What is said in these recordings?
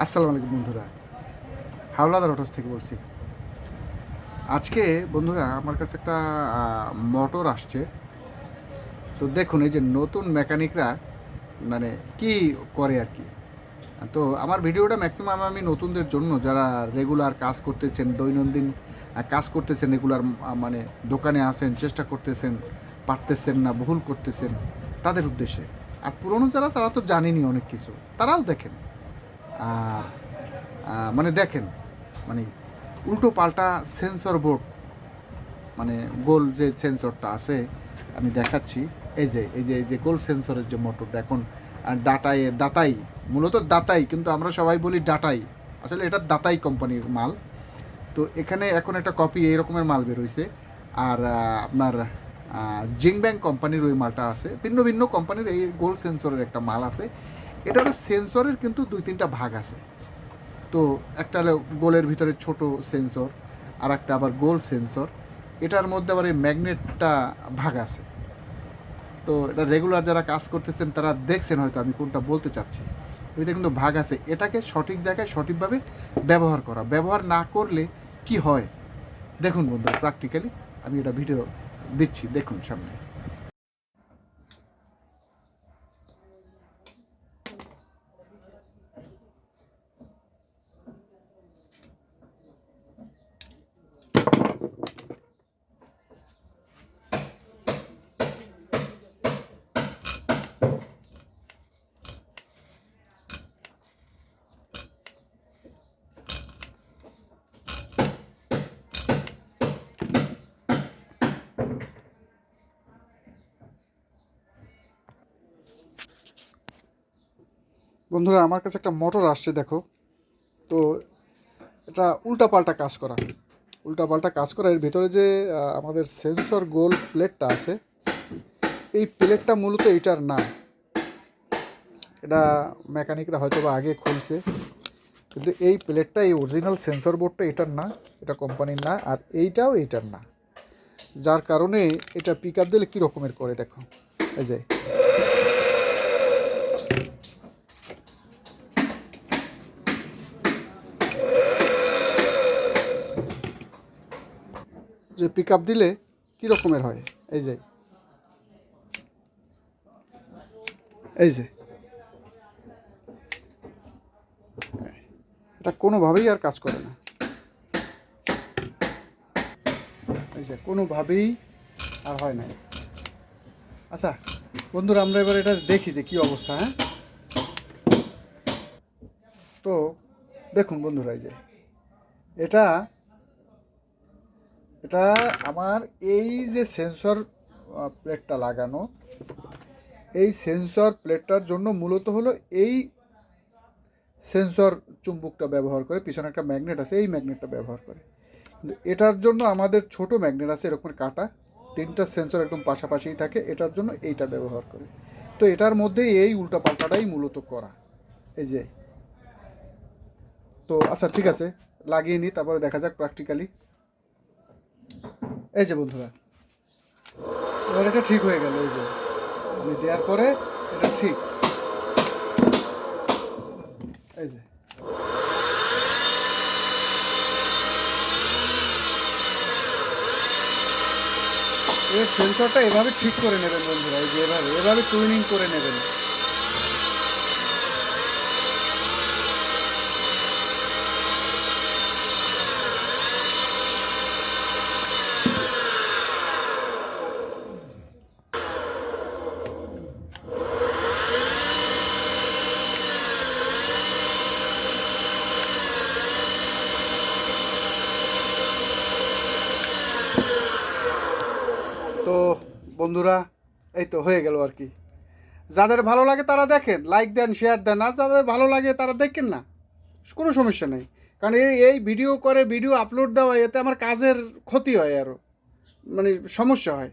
আসসালামু আলাইকুম বন্ধুরা। হাওলাদার অটোস থেকে বলছি। আজকে বন্ধুরা আমার কাছে একটা মোটর আসছে। তো দেখুন, এই যে নতুন মেকানিকরা মানে কি করে আর কি। তো আমার ভিডিওটা ম্যাক্সিমাম আমি নতুনদের জন্য যারা রেগুলার কাজ করতেছেন, দৈনন্দিন কাজ করতেছেন, রেগুলার মানে দোকানে আসেন, চেষ্টা করতেছেন, পারতেছেন না, ভুল করতেছেন, তাদের উদ্দেশ্যে। আর পুরনো যারা, তারা তো জানেনি অনেক কিছু। তারাও দেখেন। মানে দেখেন মানে উল্টো পাল্টা সেন্সর বোর্ড মানে গোল যে সেন্সরটা আছে, আমি দেখাচ্ছি। এই যে এই যে এই যে গোল সেন্সরের যে মোটরটা এখন ডাটাই দাতাই, মূলত দাতাই, কিন্তু আমরা সবাই বলি ডাটাই। আসলে এটা দাতাই কোম্পানির মাল। তো এখানে এখন একটা কপি এই রকমের মাল বেরোইছে। আর আপনার জিং ব্যাংক কোম্পানির ওই মালটা আছে। ভিন্ন ভিন্ন কোম্পানির এই গোল সেন্সরের একটা মাল আছে। এটা হলো সেন্সরের কিন্তু দুই তিনটা ভাগ আছে। তো একটা হলো গোলের ভিতরে ছোট সেন্সর আর একটা আবার গোল সেন্সর। এটার মধ্যে আবার এই ম্যাগনেটটা ভাগ আছে। তো এটা রেগুলার যারা কাজ করতেছেন, তারা দেখছেন হয়তো আমি কোনটা বলতে চাচ্ছি। এতে কিন্তু ভাগ আছে। এটাকে সঠিক জায়গায় সঠিকভাবে ব্যবহার করা। ব্যবহার না করলে কি হয়? দেখুন বন্ধুরা প্র্যাকটিক্যালি আমি এটা ভিডিও দিচ্ছি। দেখুন সামনে। বন্ধুরা, আমার কাছে একটা মোটর আসছে, দেখো। তো এটা উল্টাপাল্টা কাজ করা। উল্টাপাল্টা কাজ করা। এর ভিতরে যে আমাদের সেন্সর গোল প্লেটটা আছে, এই প্লেটটা মূলত এটার না। এটা মেকানিকরা হয়তো বা আগে খুলছে, কিন্তু এই প্লেটটা, এই অরিজিনাল সেন্সর বোর্ডটা এটার না, এটা কোম্পানির না, আর এইটাও এইটার না। যার কারণে এটা পিক আপ দিলে কী রকমের করে, দেখো। এই যে যে পিক আপ দিলে কী রকমের হয়? এই যে। এই যে। এটা কোনোভাবেই আর কাজ করে না। এই যে, কোনোভাবেই আর হয় না। আচ্ছা বন্ধুরা, আমরা এবার এটা দেখি যে কী অবস্থা হ্যাঁ? তো দেখুন বন্ধুরা, এই যে। এটা এটা আমার এই যে সেন্সর প্লেটটা লাগানো, এই সেন্সর প্লেটটার জন্য মূলত হলো এই সেন্সর চুম্বকটা ব্যবহার করে, পিছনে একটা ম্যাগনেট আছে, এই ম্যাগনেটটা ব্যবহার করে। কিন্তু এটার জন্য আমাদের ছোট ম্যাগনেট আছে, এরকম কাটা, তিনটা সেন্সর একদম পাশাপাশিই থাকে, এটার জন্য এইটা ব্যবহার করে। তো এটার মধ্যেই এই উল্টা পাল্টাটাই মূলত করা, এই যে। তো আচ্ছা ঠিক আছে, লাগিয়ে নিই তারপরে দেখা যাক প্র্যাকটিক্যালি এই যে বন্ধুরা, এবার এটা ঠিক হয়ে গেল, এই যে। আমি দেওয়ার পরে এটা ঠিক। এই যে। এই সেন্সরটা এভাবে ঠিক করে নেবেন বন্ধুরা, এই যে এভাবে এভাবে টুইনিং করে নেবেন। তো বন্ধুরা, এই তো হয়ে গেল আর কি। যাদের ভালো লাগে তারা দেখেন লাইক দেন শেয়ার দেন, আর যাদের ভালো লাগে তারা দেখেন না, কোনো সমস্যা নেই। কারণ এই এই ভিডিও করে ভিডিও আপলোড দেওয়া, এতে আমার কাজের ক্ষতি হয় আরও মানে সমস্যা হয়।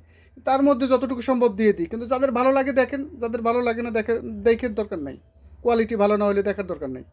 তার মধ্যে যতটুকু সম্ভব দিয়ে দিই। কিন্তু যাদের ভালো লাগে দেখেন, যাদের ভালো লাগে না দেখে দেখে দরকার নাই। কোয়ালিটি ভালো না হলে দেখার দরকার নেই।